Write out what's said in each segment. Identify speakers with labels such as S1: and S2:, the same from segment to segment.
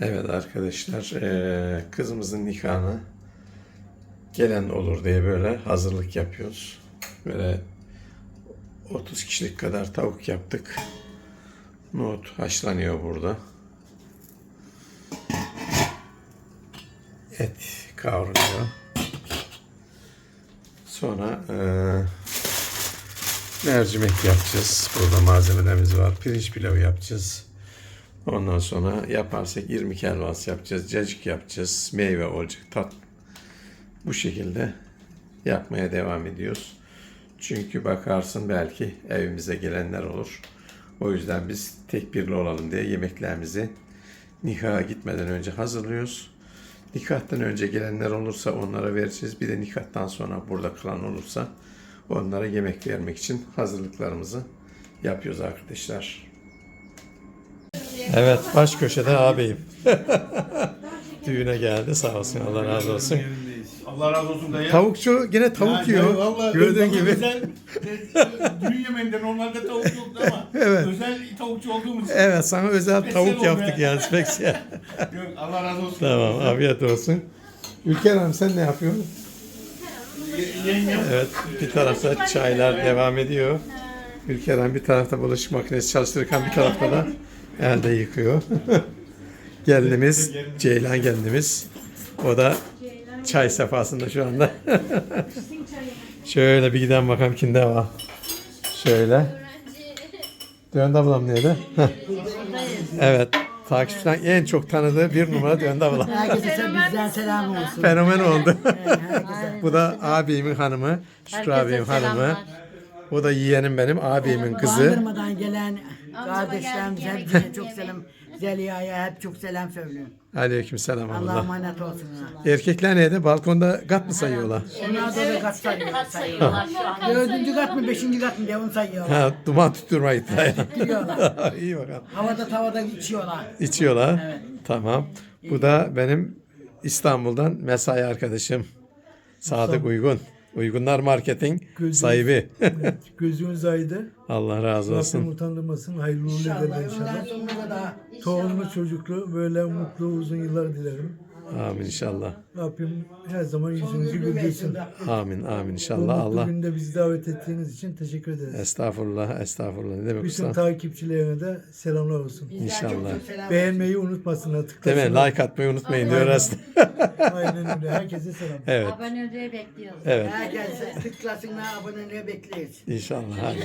S1: Evet arkadaşlar eee, kızımızın nikahına gelen olur diye böyle hazırlık yapıyoruz. Böyle 30 kişilik kadar tavuk yaptık. Nohut haşlanıyor burada. Et kavruluyor. Sonra eee mercimek yapacağız. Burada malzemelerimiz var. Pirinç pilavı yapacağız. Ondan sonra yaparsak irmik helvası yapacağız, cacık yapacağız, meyve olacak, tat. Bu şekilde yapmaya devam ediyoruz. Çünkü bakarsın belki evimize gelenler olur. O yüzden biz tek birli olalım diye yemeklerimizi nikaha gitmeden önce hazırlıyoruz. Nikahtan önce gelenler olursa onlara vereceğiz. Bir de nikahtan sonra burada kalan olursa onlara yemek vermek için hazırlıklarımızı yapıyoruz arkadaşlar. Evet baş köşede ağabeyim. Düğüne geldi sağ olsun Allah razı olsun.
S2: Allah razı olsun dayı.
S1: Tavukçu yine tavuk yiyor. Gördüğün gibi.
S2: Özel, düğün yemeğinde normalde tavuk yoktu ama
S1: Evet.
S2: özel tavukçu olduğumuz için.
S1: Evet sana özel tavuk
S2: oldu
S1: yaptık
S2: ya.
S1: yani spesiyel.
S2: Yok, Allah razı olsun.
S1: tamam afiyet olsun. Ülker Hanım sen ne yapıyorsun?
S2: Ye- Yengem.
S1: Evet bir tarafta çaylar devam ediyor. Ülker Hanım bir tarafta bulaşık makinesi çalıştırırken bir tarafta da elde yıkıyor. gelinimiz Ceylan gelinimiz. O da çay sefasında şu anda. Şöyle bir giden bakalım kimde var. Şöyle. Döndü ablam nerede? Heh. evet. Takipçilerin en çok tanıdığı bir numara Döndü ablam.
S3: Herkese bizden selam olsun.
S1: Fenomen oldu. Bu da abimin hanımı. Şükrü abimin hanımı. Bu da yeğenim benim, abimin kızı.
S3: Bandırmadan gelen kardeşlerimize hepsine çok selam. Zeliha'ya hep çok selam söylüyorum.
S1: Aleyküm selam
S3: Allah'a
S1: Allah.
S3: emanet olsunlar.
S1: Erkekler neydi? Balkonda gat mı sayıyorlar?
S3: Onlar da da kat sayıyorlar. sayıyorlar. Dördüncü kat mı beşinci kat mı diye onu sayıyorlar.
S1: Ha, duman tutturma iddiaya.
S3: Diyorlar.
S1: İyi bakalım.
S3: Havada tavada içiyorlar.
S1: İçiyorlar.
S3: Evet.
S1: Tamam. Bu da benim İstanbul'dan mesai arkadaşım. Sadık Uygun. Uygunlar Marketing sahibi.
S4: Gözünüz aydı.
S1: Allah razı
S4: Rabbim
S1: olsun.
S4: utandırmasın. Hayırlı uğurlu
S3: İnşallah.
S4: İnşallah. Torunlu çocuklu böyle mutlu uzun yıllar dilerim.
S1: Amin inşallah.
S4: Rabbim her zaman yüzünüzü güldürsün.
S1: Amin amin inşallah. Allah
S4: günde bizi davet ettiğiniz için teşekkür ederiz.
S1: estağfurullah estağfurullah. Ne demek
S4: Bütün
S1: usta?
S4: takipçilerine de selamlar olsun.
S1: İnşallah.
S4: Beğenmeyi unutmasınlar,
S1: Değil mi?
S4: tıklasınlar.
S1: Like atmayı unutmayın diyor aslında.
S4: Aynen öyle. Herkese selam.
S1: Evet.
S5: Aboneliğe bekliyoruz.
S1: Evet.
S3: Herkese tıklasınlar, aboneliğe bekleriz.
S1: İnşallah. Hadi.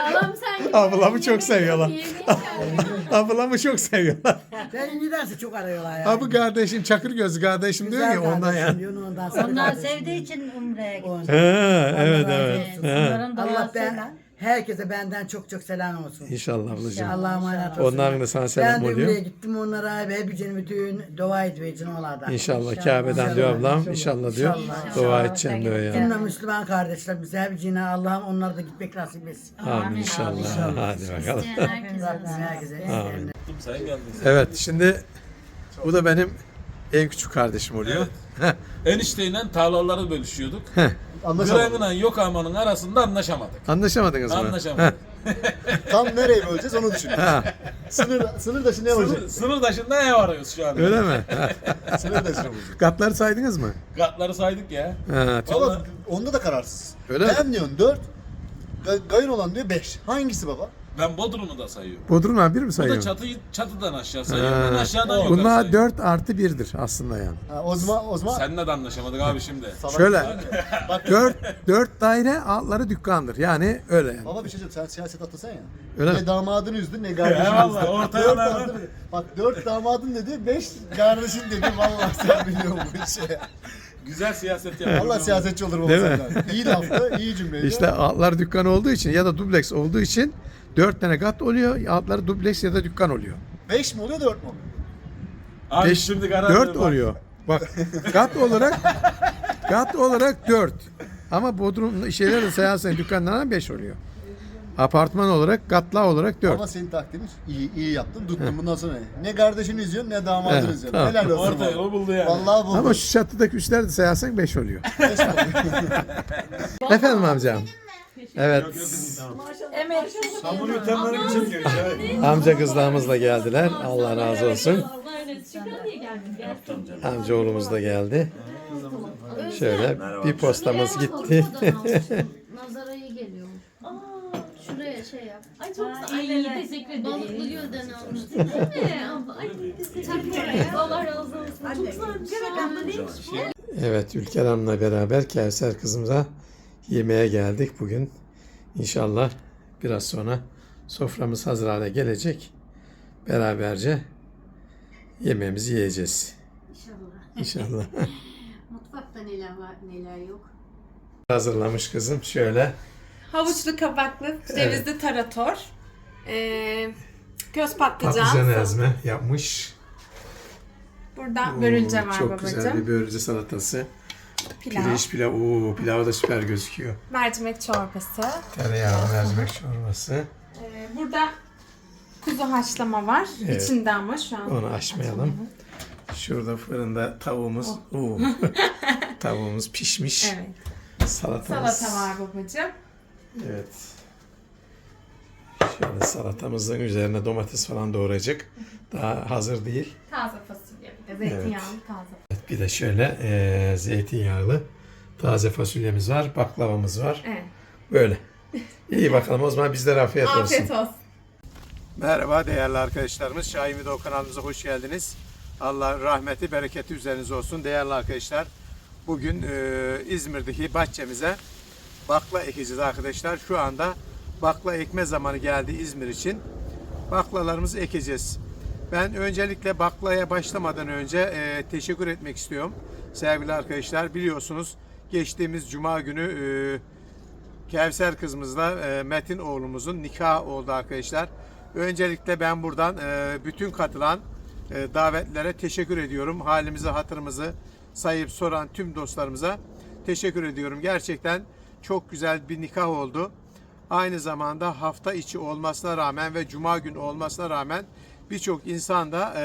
S5: Ablam sen
S1: Ablamı çok seviyorlar. Ablamı çok seviyorlar.
S3: Beni nedense çok arıyorlar ya.
S1: Abi kardeşim çakır gözlü kardeşim diyor ya ondan ya.
S3: ondan sonra
S5: Onlar
S3: kardeşim
S5: sevdiği için Umre'ye gitti.
S1: Ha, evet
S3: razı
S1: evet.
S3: olsun.
S5: Onların
S3: Allah
S5: duasıyla.
S3: ben herkese benden çok çok selam olsun.
S1: İnşallah ablacığım.
S3: Allah'a emanet olsun.
S1: Onların da sana
S3: ben
S1: selam
S3: de
S1: oluyor.
S3: buraya gittim onlara ve hepsinin bütün dua edeceğim onlardan.
S1: İnşallah Kabe'den diyor ablam. İnşallah diyor.
S3: İnşallah.
S1: Dua edeceğim diyor ya.
S3: Cümle Müslüman kardeşlerimize hepsine Allah'ım onlara da gitmek nasip etsin.
S1: Amin inşallah. Hadi bakalım.
S5: İsteyen herkese
S3: Rabbim herkese.
S1: Evet şimdi bu da benim en küçük kardeşim oluyor.
S6: Enişteyle tarlaları bölüşüyorduk. Gran'la Yokohama'nın arasında anlaşamadık.
S1: Anlaşamadınız mı?
S6: Anlaşamadık.
S7: Tam nereye böleceğiz onu düşünüyoruz.
S1: Ha,
S7: Sınır, sınır dışı ne
S6: Sınır,
S7: olacak?
S6: sınır taşında ev arıyoruz şu anda.
S1: öyle mi?
S7: Sınır dışı ne olacak?
S1: Katları saydınız mı?
S6: Katları saydık ya.
S1: Ha,
S7: Ama onda da kararsız.
S1: Öyle mi?
S7: Ben diyorsun 4, gayın olan diyor 5. Hangisi baba?
S6: Ben Bodrum'u da sayıyorum.
S1: Bodrum'dan bir mi
S6: Bu da çatıyı çatıdan aşağı sayıyorum. Ben
S1: Ha.
S6: aşağıdan yukarı
S1: Bunlar
S6: sayıyorum.
S1: 4 artı 1'dir aslında yani.
S7: Ha, o zaman, o zaman
S6: Seninle de anlaşamadık abi şimdi.
S7: salak-
S1: Şöyle
S7: Bak
S1: 4 4 daire altları dükkandır. Yani öyle yani.
S7: Baba bir şey söyleyeyim sen siyaset atlasan ya.
S1: Öyle
S7: ne
S1: mi?
S7: damadını üzdün ne kardeşini
S6: Eyvallah,
S7: üzdün.
S6: ortaya
S7: Dört
S6: lan.
S7: damadın- Bak 4 damadın dedi 5 kardeşin dedi. Vallahi sen biliyorsun bu işi.
S6: Güzel siyaset yapıyoruz.
S7: Vallahi siyasetçi olur baba
S1: Değil mi?
S7: senden. İyi laftı, iyi cümleydi.
S1: İşte altlar dükkan olduğu için ya da dubleks olduğu için 4 tane kat oluyor. Altları dubleks ya da dükkan oluyor.
S7: 5 mi oluyor 4 mü oluyor?
S6: Abi
S1: Beş-
S6: şimdi karar
S1: Dört
S6: ver bak.
S1: oluyor. Bak kat olarak kat olarak 4. Ama Bodrum şeyler de sayarsan dükkanlardan 5 oluyor. Apartman olarak katla olarak 4.
S7: Ama senin taktiğin iyi, iyi yaptın. Tuttun bundan sonra. Ne kardeşini üzüyorsun ne damadını
S1: Evet,
S7: üzüyorsun.
S1: tamam.
S7: Helal olsun. Baba.
S6: o buldu yani.
S7: Vallahi buldu.
S1: Ama şu çatıdaki üçler de sayarsan 5 oluyor. Efendim amcam. Evet.
S4: Hamur yutanları için diyor.
S1: Amca kızlarımız da geldiler. Allah razı olsun. Amca oğlumuz da geldi. Şöyle bir postamız gitti.
S5: Nazara iyi geliyor. Şuraya şey yap.
S8: Ay çok. Ay iyi teşekkür ederim.
S5: Balıklı gölden almıştım.
S8: Değil mi abla? Ay teşekkür ederim. Allah razı olsun. Çok güzelmiş. Abla neymiş?
S1: Evet Ülker Hanım'la beraber Kevser kızımıza yemeğe geldik bugün. İnşallah biraz sonra soframız hazır hale gelecek. Beraberce yemeğimizi yiyeceğiz.
S5: İnşallah.
S1: İnşallah.
S5: Mutfakta neler var neler yok.
S1: Hazırlamış kızım şöyle.
S9: Havuçlu kabaklı, cevizli tarator, ee, göz patlıcan.
S1: Patlıcan ezme yapmış.
S9: Burada
S1: Oo,
S9: börülce var
S1: Çok
S9: babacığım.
S1: güzel bir börülce salatası.
S9: Pilav,
S1: Pirinç pilav. Oo, pilav da süper gözüküyor.
S9: mercimek çorbası.
S1: Tereyağlı mercimek çorbası.
S9: Ee, burada kuzu haşlama var.
S1: Evet.
S9: İçinde ama şu an.
S1: Onu açmayalım. Şurada fırında tavuğumuz. Oo. tavuğumuz pişmiş.
S9: Evet.
S1: Salatamız.
S9: Salata var babacığım.
S1: Evet. Şöyle salatamızın üzerine domates falan doğrayacak. Daha hazır değil.
S9: Taze fasulye zeytinyağlı taze.
S1: Bir de şöyle eee, zeytinyağlı taze fasulyemiz var, baklavamız var.
S9: Evet.
S1: Böyle. İyi bakalım o zaman bizlere afiyet olsun.
S9: Afiyet olsun.
S1: Merhaba değerli arkadaşlarımız. Şahin Video kanalımıza hoş geldiniz. Allah rahmeti, bereketi üzerinize olsun. Değerli arkadaşlar, bugün e, İzmir'deki bahçemize bakla ekeceğiz arkadaşlar. Şu anda bakla ekme zamanı geldi İzmir için. Baklalarımızı ekeceğiz. Ben öncelikle baklaya başlamadan önce e, teşekkür etmek istiyorum. Sevgili arkadaşlar biliyorsunuz geçtiğimiz cuma günü e, Kevser kızımızla e, Metin oğlumuzun nikahı oldu arkadaşlar. Öncelikle ben buradan e, bütün katılan e, davetlere teşekkür ediyorum. Halimizi, hatırımızı sayıp soran tüm dostlarımıza teşekkür ediyorum. Gerçekten çok güzel bir nikah oldu. Aynı zamanda hafta içi olmasına rağmen ve cuma günü olmasına rağmen birçok insan da e,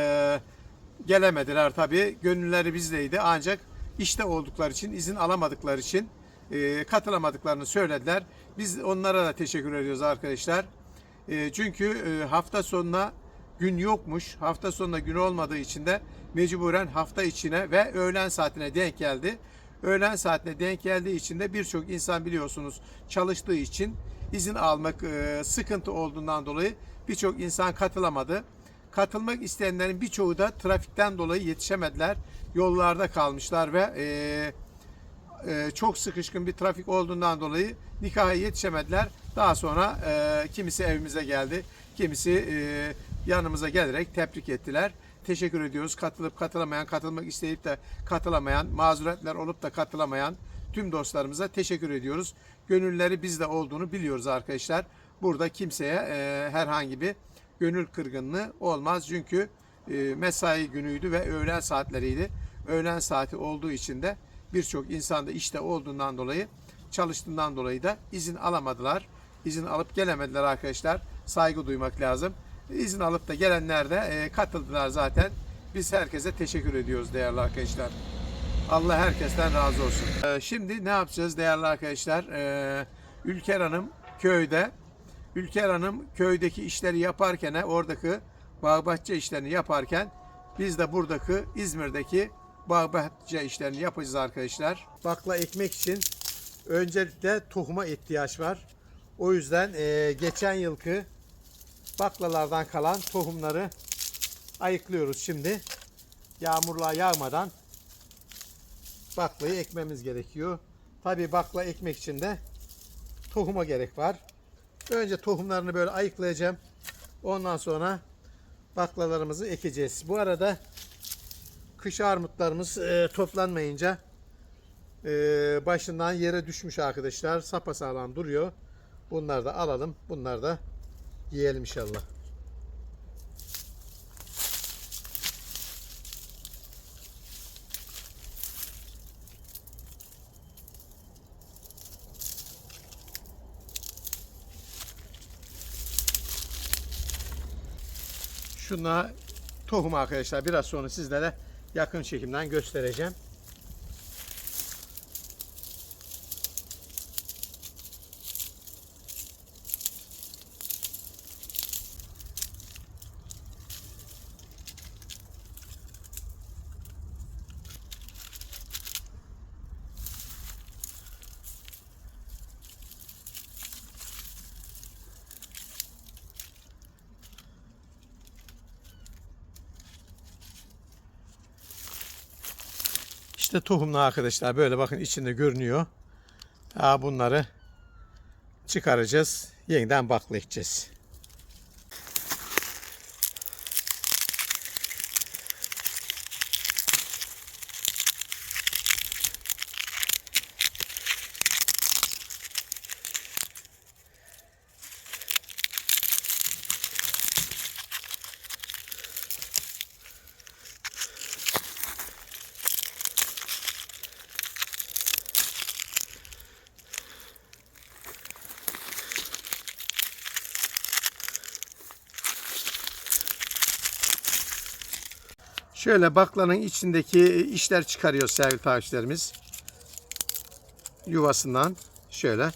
S1: gelemediler tabii. Gönülleri bizdeydi ancak işte oldukları için, izin alamadıkları için e, katılamadıklarını söylediler. Biz onlara da teşekkür ediyoruz arkadaşlar. E, çünkü e, hafta sonuna gün yokmuş. Hafta sonuna gün olmadığı için de mecburen hafta içine ve öğlen saatine denk geldi. Öğlen saatine denk geldiği için de birçok insan biliyorsunuz çalıştığı için izin almak e, sıkıntı olduğundan dolayı birçok insan katılamadı. Katılmak isteyenlerin birçoğu da trafikten dolayı yetişemediler. Yollarda kalmışlar ve e, e, çok sıkışkın bir trafik olduğundan dolayı nikaha yetişemediler. Daha sonra e, kimisi evimize geldi, kimisi e, yanımıza gelerek tebrik ettiler. Teşekkür ediyoruz. Katılıp katılamayan, katılmak isteyip de katılamayan, mazuretler olup da katılamayan tüm dostlarımıza teşekkür ediyoruz. Gönülleri bizde olduğunu biliyoruz arkadaşlar. Burada kimseye e, herhangi bir gönül kırgınlığı olmaz. Çünkü e, mesai günüydü ve öğlen saatleriydi. Öğlen saati olduğu için de birçok insan da işte olduğundan dolayı çalıştığından dolayı da izin alamadılar. İzin alıp gelemediler arkadaşlar. Saygı duymak lazım. İzin alıp da gelenler de e, katıldılar zaten. Biz herkese teşekkür ediyoruz değerli arkadaşlar. Allah herkesten razı olsun. Ee, şimdi ne yapacağız değerli arkadaşlar? Ülker Hanım köyde. Ülker Hanım köydeki işleri yaparken, oradaki bağ işlerini yaparken biz de buradaki İzmir'deki bağ işlerini yapacağız arkadaşlar. Bakla ekmek için öncelikle tohuma ihtiyaç var. O yüzden e, geçen yılki baklalardan kalan tohumları ayıklıyoruz şimdi. Yağmurlar yağmadan baklayı ekmemiz gerekiyor. Tabi bakla ekmek için de tohuma gerek var. Önce tohumlarını böyle ayıklayacağım. Ondan sonra baklalarımızı ekeceğiz. Bu arada kış armutlarımız e, toplanmayınca e, başından yere düşmüş arkadaşlar. Sapasağlam duruyor. Bunları da alalım. Bunları da yiyelim inşallah. Şuna tohum arkadaşlar biraz sonra sizlere yakın çekimden göstereceğim. İşte tohumlu arkadaşlar böyle bakın içinde görünüyor. Ha, bunları çıkaracağız. Yeniden bakla Şöyle baklanın içindeki işler çıkarıyor sevgili takipçilerimiz. Yuvasından şöyle.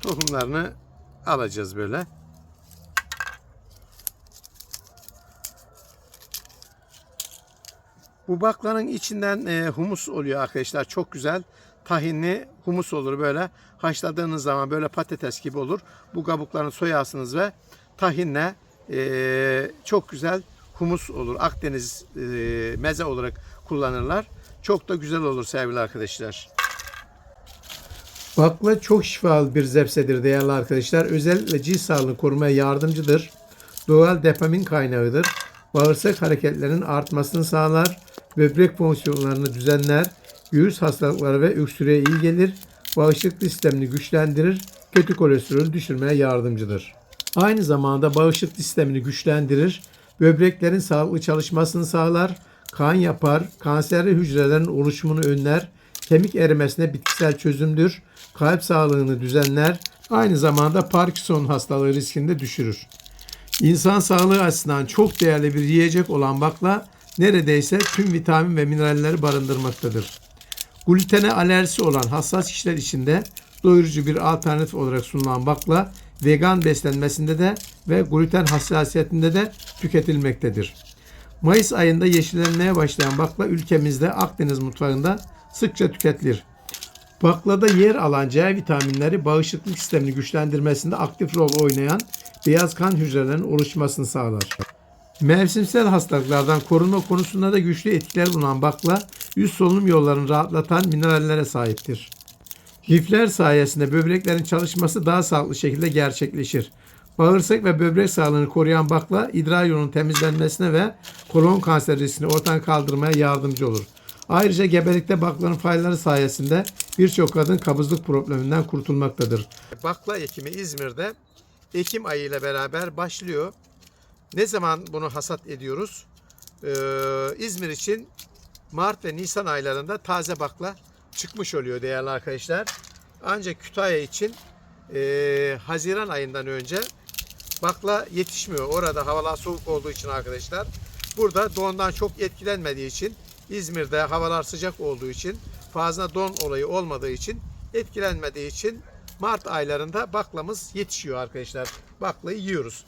S1: Tohumlarını alacağız böyle. Bu baklanın içinden e, humus oluyor arkadaşlar. Çok güzel. Tahinli humus olur böyle. Haşladığınız zaman böyle patates gibi olur. Bu kabuklarını soyarsınız ve tahinle e, çok güzel humus olur. Akdeniz e, meze olarak kullanırlar. Çok da güzel olur sevgili arkadaşlar. Bakla çok şifalı bir zepsedir değerli arkadaşlar. Özellikle cilt sağlığını korumaya yardımcıdır. Doğal dopamin kaynağıdır. Bağırsak hareketlerinin artmasını sağlar. Böbrek fonksiyonlarını düzenler. Göğüs hastalıkları ve öksürüğe iyi gelir. Bağışıklık sistemini güçlendirir. Kötü kolesterolü düşürmeye yardımcıdır. Aynı zamanda bağışıklık sistemini güçlendirir. Böbreklerin sağlıklı çalışmasını sağlar. Kan yapar. Kanserli hücrelerin oluşumunu önler. Kemik erimesine bitkisel çözümdür. Kalp sağlığını düzenler. Aynı zamanda Parkinson hastalığı riskini de düşürür. İnsan sağlığı açısından çok değerli bir yiyecek olan bakla neredeyse tüm vitamin ve mineralleri barındırmaktadır. Glutene alerjisi olan hassas kişiler için de doyurucu bir alternatif olarak sunulan bakla vegan beslenmesinde de ve gluten hassasiyetinde de tüketilmektedir. Mayıs ayında yeşillenmeye başlayan bakla ülkemizde Akdeniz mutfağında sıkça tüketilir. Baklada yer alan C vitaminleri bağışıklık sistemini güçlendirmesinde aktif rol oynayan beyaz kan hücrelerinin oluşmasını sağlar. Mevsimsel hastalıklardan korunma konusunda da güçlü etkiler bulunan bakla, yüz solunum yollarını rahatlatan minerallere sahiptir. Lifler sayesinde böbreklerin çalışması daha sağlıklı şekilde gerçekleşir. Bağırsak ve böbrek sağlığını koruyan bakla idrar yolunun temizlenmesine ve kolon kanseri riskini ortadan kaldırmaya yardımcı olur. Ayrıca gebelikte baklanın faydaları sayesinde birçok kadın kabızlık probleminden kurtulmaktadır. Bakla ekimi İzmir'de Ekim ayı ile beraber başlıyor. Ne zaman bunu hasat ediyoruz? Ee, İzmir için Mart ve Nisan aylarında taze bakla çıkmış oluyor değerli arkadaşlar. Ancak Kütahya için e, Haziran ayından önce bakla yetişmiyor. Orada havalar soğuk olduğu için arkadaşlar. Burada dondan çok etkilenmediği için İzmir'de havalar sıcak olduğu için fazla don olayı olmadığı için etkilenmediği için Mart aylarında baklamız yetişiyor arkadaşlar. Baklayı yiyoruz.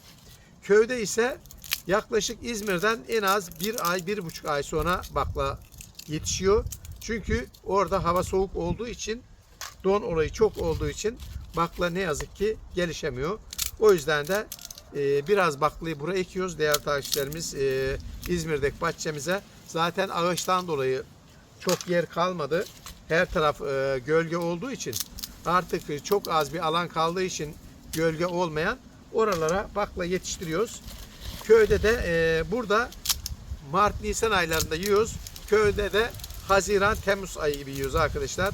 S1: Köyde ise yaklaşık İzmir'den en az bir ay, bir buçuk ay sonra bakla yetişiyor. Çünkü orada hava soğuk olduğu için, don olayı çok olduğu için bakla ne yazık ki gelişemiyor. O yüzden de e, biraz baklayı buraya ekiyoruz. Değerli takipçilerimiz e, İzmir'deki bahçemize zaten ağaçtan dolayı çok yer kalmadı. Her taraf e, gölge olduğu için artık çok az bir alan kaldığı için gölge olmayan oralara bakla yetiştiriyoruz. Köyde de e, burada Mart Nisan aylarında yiyoruz. Köyde de Haziran Temmuz ayı gibi yiyoruz arkadaşlar.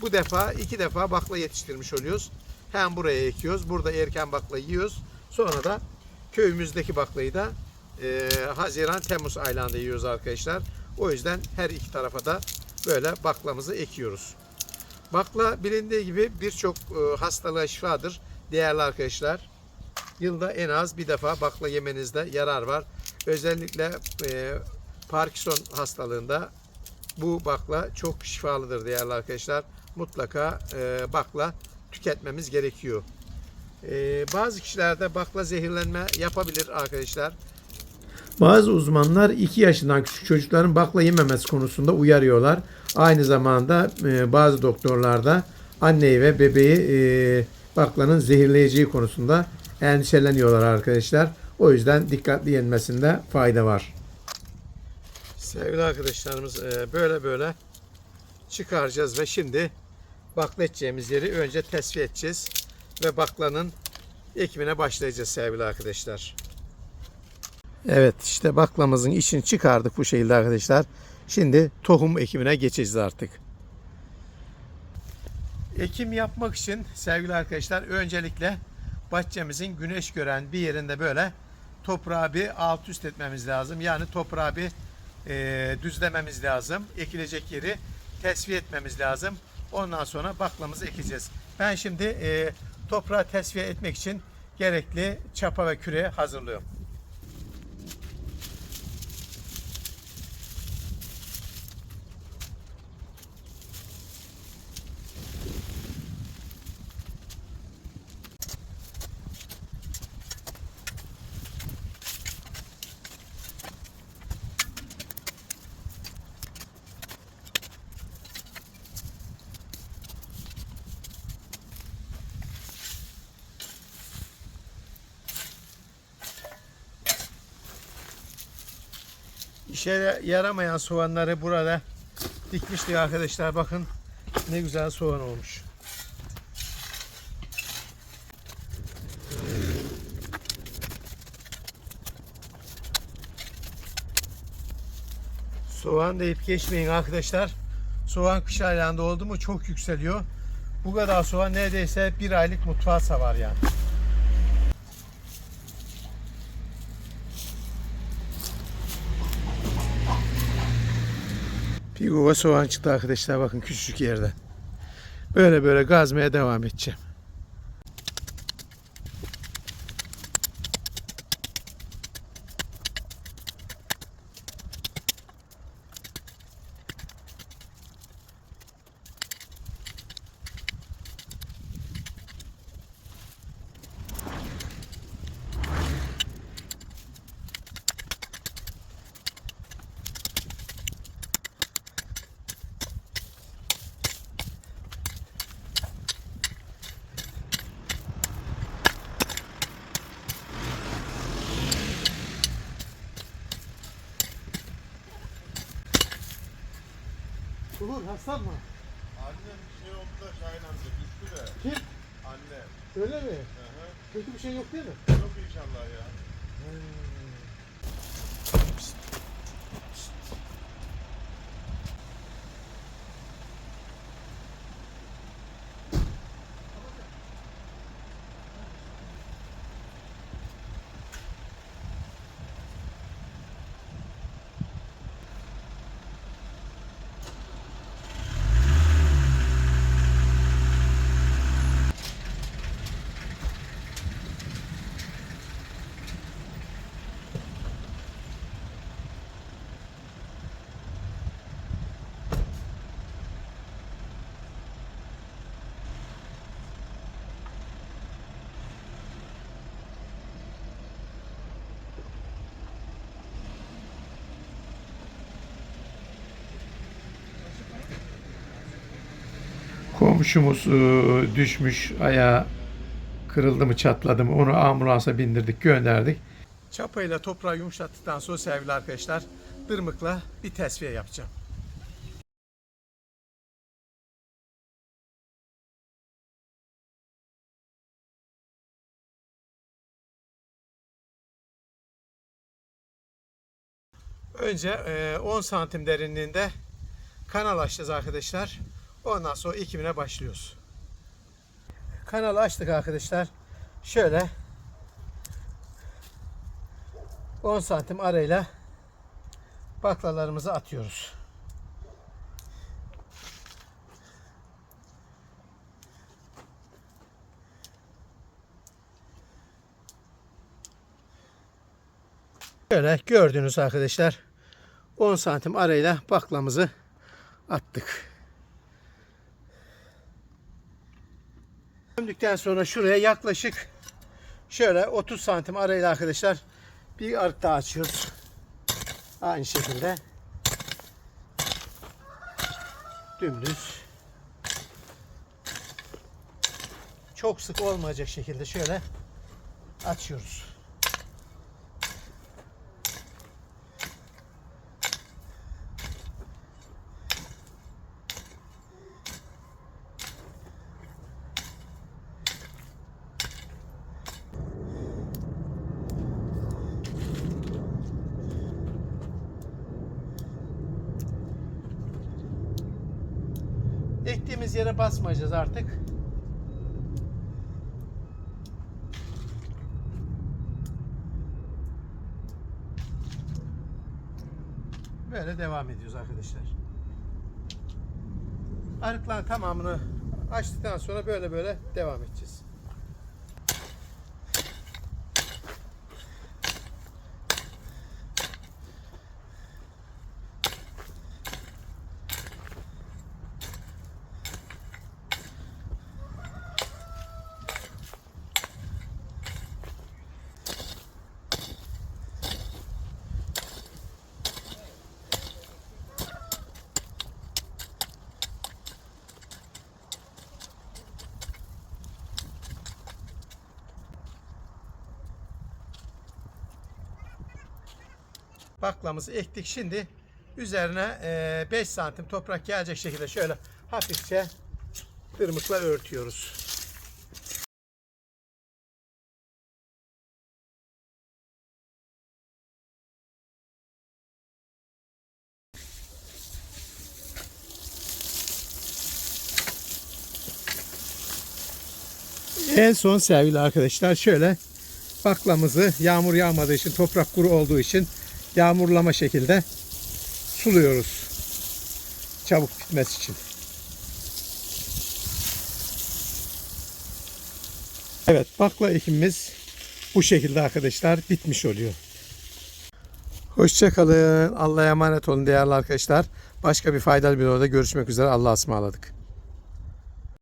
S1: Bu defa iki defa bakla yetiştirmiş oluyoruz. Hem buraya ekiyoruz. Burada erken bakla yiyoruz. Sonra da köyümüzdeki baklayı da e, Haziran Temmuz aylarında yiyoruz arkadaşlar. O yüzden her iki tarafa da böyle baklamızı ekiyoruz. Bakla bilindiği gibi birçok e, hastalığa şifadır değerli arkadaşlar. Yılda en az bir defa bakla yemenizde yarar var. Özellikle e, Parkinson hastalığında bu bakla çok şifalıdır değerli arkadaşlar. Mutlaka e, bakla tüketmemiz gerekiyor. E, bazı kişilerde bakla zehirlenme yapabilir arkadaşlar. Bazı uzmanlar 2 yaşından küçük çocukların bakla yememesi konusunda uyarıyorlar. Aynı zamanda e, bazı doktorlar da anneyi ve bebeği e, baklanın zehirleyeceği konusunda endişeleniyorlar arkadaşlar. O yüzden dikkatli yenmesinde fayda var. Sevgili arkadaşlarımız e, böyle böyle çıkaracağız ve şimdi bakla edeceğimiz yeri önce tesviye edeceğiz ve baklanın ekimine başlayacağız sevgili arkadaşlar. Evet işte baklamızın içini çıkardık bu şekilde arkadaşlar. Şimdi tohum ekimine geçeceğiz artık. Ekim yapmak için sevgili arkadaşlar öncelikle bahçemizin güneş gören bir yerinde böyle toprağı bir alt üst etmemiz lazım. Yani toprağı bir e, düzlememiz lazım. Ekilecek yeri tesviye etmemiz lazım. Ondan sonra baklamızı ekeceğiz. Ben şimdi e, toprağı tesviye etmek için gerekli çapa ve küre hazırlıyorum. İşe yaramayan soğanları burada dikmiştik arkadaşlar. Bakın ne güzel soğan olmuş. Soğan deyip geçmeyin arkadaşlar. Soğan kış aylarında oldu mu çok yükseliyor. Bu kadar soğan neredeyse bir aylık mutfağa savar yani. Bir kova soğan çıktı arkadaşlar bakın küçücük yerde. Böyle böyle gazmaya devam edeceğim. Hasan mı?
S7: Annem şey oldu da Şahin amca düştü de.
S1: Kim?
S7: Anne.
S1: Öyle mi? Kötü bir şey yok değil mi?
S7: Yok inşallah ya.
S1: Komşumuz e, düşmüş ayağı kırıldı mı çatladı mı onu ambulansa bindirdik gönderdik. Çapayla toprağı yumuşattıktan sonra sevgili arkadaşlar dırmıkla bir tesviye yapacağım. Önce e, 10 santim derinliğinde kanal açacağız arkadaşlar. Ondan sonra ekimine başlıyoruz. Kanalı açtık arkadaşlar. Şöyle 10 santim arayla baklalarımızı atıyoruz. Şöyle gördüğünüz arkadaşlar 10 santim arayla baklamızı attık. Döndükten sonra şuraya yaklaşık şöyle 30 santim arayla arkadaşlar bir ark daha açıyoruz. Aynı şekilde dümdüz çok sık olmayacak şekilde şöyle açıyoruz. Ektiğimiz yere basmayacağız artık. Böyle devam ediyoruz arkadaşlar. Arıkların tamamını açtıktan sonra böyle böyle devam edeceğiz. Baklamızı ektik. Şimdi üzerine eee, 5 santim toprak gelecek şekilde şöyle hafifçe tırmıkla örtüyoruz. En son sevgili arkadaşlar şöyle baklamızı yağmur yağmadığı için toprak kuru olduğu için yağmurlama şekilde suluyoruz. Çabuk bitmesi için. Evet bakla ekimimiz bu şekilde arkadaşlar bitmiş oluyor. Hoşçakalın. Allah'a emanet olun değerli arkadaşlar. Başka bir faydalı bir videoda görüşmek üzere. Allah'a ısmarladık.